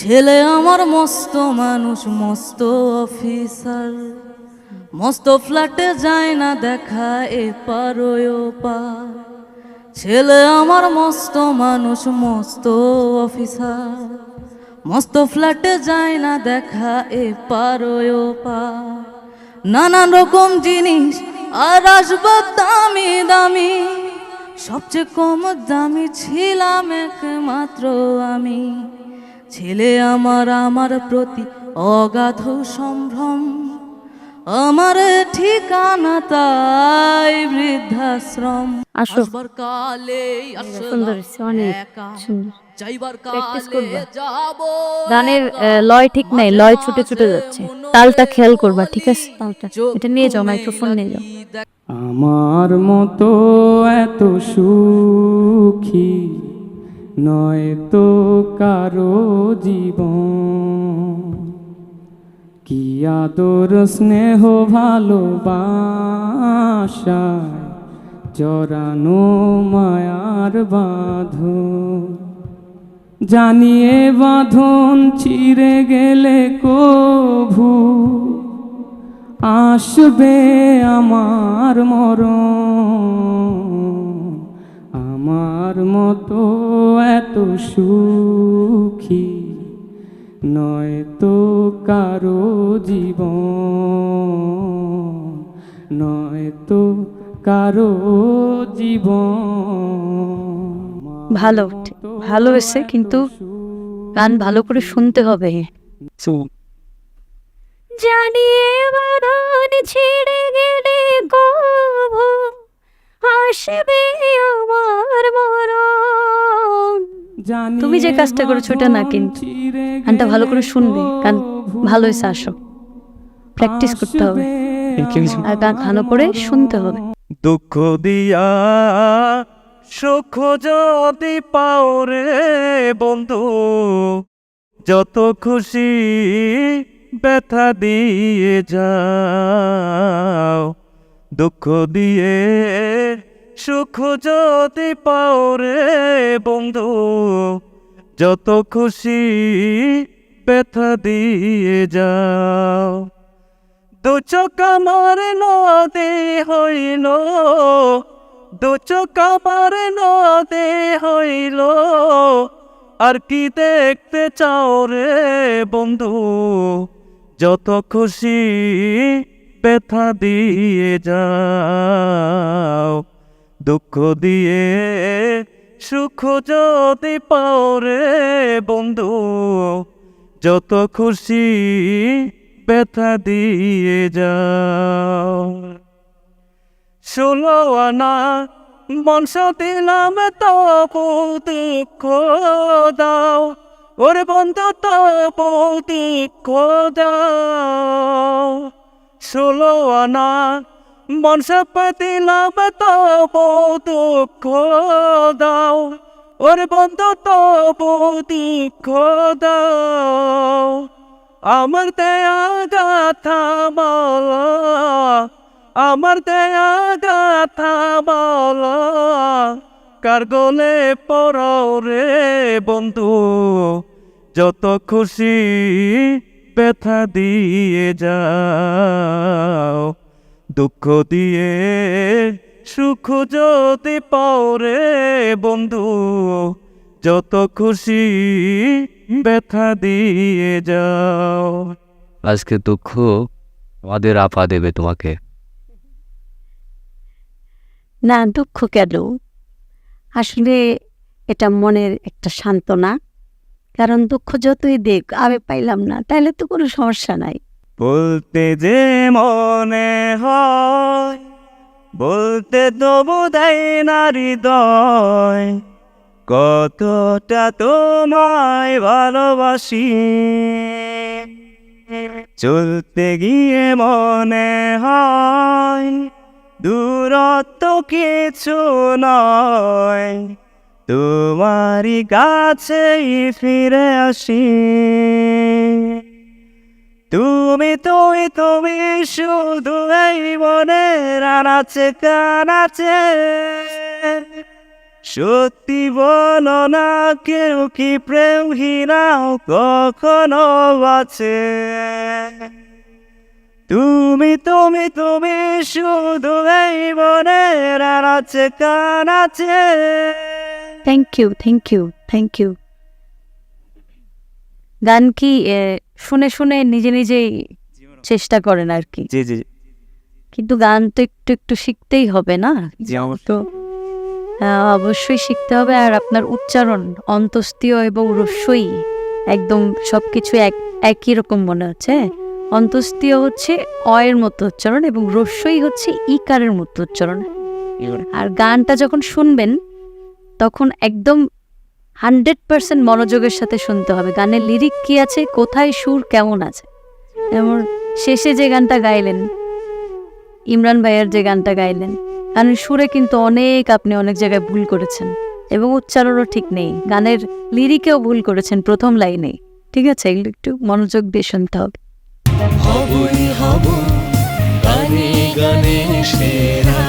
ছেলে আমার মস্ত মানুষ, মস্ত অফিসার। মস্ত ফ্ল্যাটে যায় না দেখা, এ পারোয় পার। ছেলে আমার মস্ত মানুষ, মস্ত অফিসার। মস্ত ফ্ল্যাটে যায় না দেখা, এ পারোয় পার। নানান রকম জিনিস, আর আসবাব দামি দামি। সবচেয়ে কম দামি ছিলাম একমাত্র আমি। ছেলে আমার আমার প্রতি অগাধ সম্ভ্রম। আমার ঠিকানা তাই বৃদ্ধাশ্রম। আসো। আসবার কালে সুন্দর অনেক যাইবার কালে যাব গানের লয় ঠিক নাই লয় ছুটে ছুটে যাচ্ছে। তালটা খেয়াল করবা ঠিক আছে? তালটা। এটা নিয়ে যাও মাইক্রোফোন নিয়ে যাও। আমার মতো এত সুখী নয় তো কারও জীবন। কি আদর, স্নেহ ভালোবাসায় জরানো মায়ার বাঁধন। জানিয়ে বাঁধন চিরে গেলে কভু, আসবে আমার মরণ। আমার মতো এত সুখী নয় তো কারও জীবন নয় তো কারও জীবন। ভালো ভালো হয়েছে কিন্তু গান ভালো করে শুনতে হবে। জানিয়ে বাঁধন ছিঁড়ে গেলে কভু আসবে আমার মরণ। তুমি যে কাজটা করেছ ওটা না কিন্তু গানটা ভালো করে শুনবে গান ভালো হয়েছে আসো। প্র্যাকটিস করতে হবে। আর গান ভালো করে শুনতে হবে। দুঃখ দিয়া সুখ যদি পাও রে বন্ধু যত খুশি ব্যথা দিয়ে যাও। দুঃখ দিয়ে সুখ যদি পাও রে বন্ধু। যত খুশি ব্যথা দিয়ে যাও। দু চোখ আমার নদে হইল, দু চোখ আমার নদে হইল। আর কি দেখতে চাও রে বন্ধু? যত খুশি ব্যথা দিয়ে যাও। দুঃখ দিয়ে সুখ যদি পাও রে বন্ধু, যত খুশি ব্যথা দিয়ে যাও। ষোলো আনা বংশ দিলাম তবু দুঃখ দাও। ওরে বন্ধু, তবু দুঃখ দাও। ষোলো আনা বংশ দিলাম তবু দুঃখ দাও। ওরে বন্ধু তবু দুঃখ দাও। আমার দেয়া গাথা বল আমার দেয়া গাথা বল কার গলে রে বন্ধু? যত খুশি ব্যথা দিয়ে যাও। দুঃখ দিয়ে সুখ যদি পাও রে বন্ধু যত খুশি ব্যথা দিয়ে যাও। আজকে দুঃখ আমাদের আপা দেবে তোমাকে। না দুঃখ কেন? আসলে এটা মনের একটা সান্ত্বনা। কারণ দুঃখ যতই দেখ আমি পাইলাম না তাহলে তো কোনো সমস্যা নাই। বলতে যে মনে হয়, বলতে তো বোধাই না হৃদয়। কতটা তোমায় ভালোবাসি। চলতে গিয়ে মনে হয়, দূরত্ব কিছু নয়। তোমারই কাছেই ফিরে আসি। তুমি তুমি তুমি শুধু এই মনে রানাচে কানাচে। সত্যি বলো না, কেউ কি প্রেমহীনাও কখনো আছে? তুমি তুমি তুমি শুধু এই মনের আছে কান আছে thank you thank you thank you গান কি শুনে শুনে নিজে নিজেই চেষ্টা করেন আর কি। জি জি কিন্তু গান তো একটু একটু শিখতেই হবে না? জি তো অবশ্যই শিখতে হবে আর আপনার উচ্চারণ অন্তস্তীয় এবং রস্যই একদম সব কিছু এক একই রকম মনে হচ্ছে। হ্যাঁ? অন্তস্তীয় হচ্ছে অয়ের মতো উচ্চারণ এবং রস্যই হচ্ছে ইকারের মতো উচ্চারণ। আর গানটা যখন শুনবেন তখন একদম হান্ড্রেড পার্সেন্ট মনোযোগের সাথে শুনতে হবে। গানের লিরিক কি আছে? কোথায় সুর? কেমন আছে? যেমন শেষে যে গানটা গাইলেন, ইমরান ভাইয়ের যে গানটা গাইলেন, গানের সুরে কিন্তু অনেক আপনি অনেক জায়গায় ভুল করেছেন এবং উচ্চারণও ঠিক নেই। গানের লিরিকেও ভুল করেছেন প্রথম লাইনে। ঠিক আছে? এগুলো একটু মনোযোগ দিয়ে শুনতে হবে, গানে গানে সেরা।